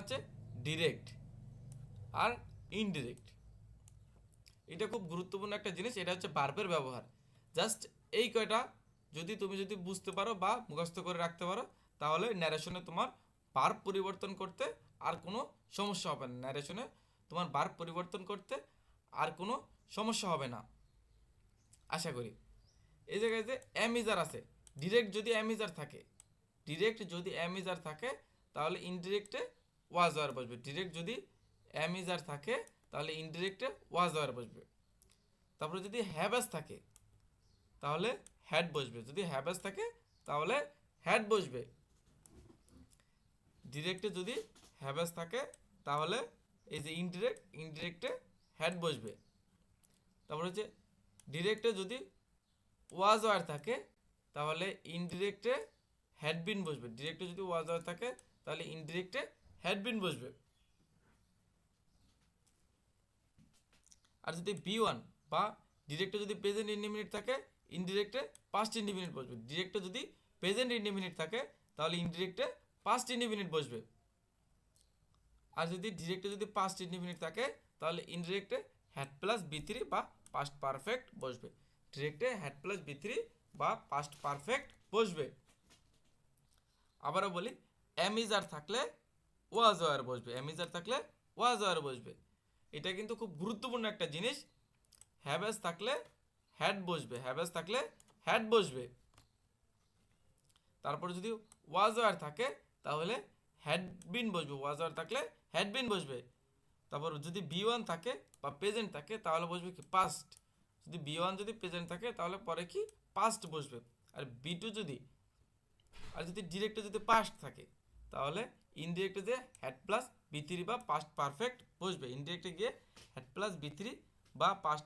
আছে ডিরেক্ট আর ইনডিরেক্ট এটা খুব গুরুত্বপূর্ণ একটা জিনিস, এটা হচ্ছে বার্বের ব্যবহার। জাস্ট এই কয়টা যদি তুমি যদি বুঝতে পারো বা মুখস্থ করে রাখতে পারো, তাহলে ন্যারেশনে তোমার বার্ব পরিবর্তন করতে আর কোনো সমস্যা হবে না। ন্যারেশনে তোমার বার্ব পরিবর্তন করতে আর কোনো সমস্যা হবে না। আশা করি। এই জায়গায় যে অ্যামিজার আছে ডিরেক্ট যদি অ্যামিজার থাকে ডিরেক্ট যদি অ্যামিজার থাকে, তাহলে ইনডিরেক্টে ওয়াজ ওয়ার বসবে। ডিরেক্ট যদি অ্যামিজার থাকে, তাহলে ইনডিরেক্টে ওয়াজ ওয়ার বসবে। তারপরে যদি হ্যাবাস থাকে, তাহলে হ্যাড বসবে। যদি হ্যাবাস থাকে, তাহলে হ্যাড বসবে। ডিরেক্টে যদি হ্যাবাস থাকে, তাহলে এই যে ইনডিরেক্ট ইনডিরেক্টে হ্যাড বসবে। তারপরে হচ্ছে ডিরেক্টে যদি ওয়াজ ওয়ার থাকে, তাহলে ইনডিরেক্টে হ্যাডবিন বসবে। ডিরেক্টে যদি ওয়াজ ওয়ার থাকে, তাহলে ইনডিরেক্টে হ্যাডবিন বসবে আর যদি বি ওয়ান বা ডিরেক্টে যদি প্রেজেন্ট ইন্ডিমিনিট থাকে ইনডিরেক্টে পাস্ট ইন্ডিমিনিট বসবে ডিরেক্টে যদি প্রেজেন্ট ইন্ডিমিনিট থাকে, তাহলে ইনডিরেক্টে পাস্ট ইন্ডিমিনিট বসবে আর যদি ডিরেক্টে যদি পাস্ট ইন্ডিমিনিট থাকে, তাহলে ইনডিরেক্টে হ্যাড প্লাস বি থ্রি বা পাস্ট পারফেক্ট বসবে ডিরেক্টে হ্যাড প্লাস বি থ্রি বা পাস্ট পারফেক্ট বসবে আবারও বলি অ্যামিজার থাকলে ওয়াজ ওয়ার বসবে, অ্যামিজার থাকলে ওয়াজ ওয়ার বসবে। এটা কিন্তু খুব গুরুত্বপূর্ণ একটা জিনিস। হ্যাভেস থাকলে হ্যাড বসবে হ্যাভেস থাকলে হ্যাড বসবে। তারপরে যদি ওয়াজ ওয়ার থাকে, তাহলে হ্যাডবিন বসবে, ওয়াজ ওয়ার থাকলে হ্যাডবিন বসবে। তারপর যদি বি ওয়ান থাকে বা প্রেজেন্ট থাকে, তাহলে বসবে কি পাস্ট যদি বি ওয়ান যদি প্রেজেন্ট থাকে, তাহলে পরে কি পাস্ট বসবে। আর বি টু যদি, আর যদি ডিরেক্টে যদি পাস্ট থাকে তাহলে ইনডিরেক্টে যে হ্যাড প্লাস বি বা পাস্ট পারফেক্ট বসবে। ইনডিরেক্টে গিয়ে হ্যাড প্লাস বি বা পাস্ট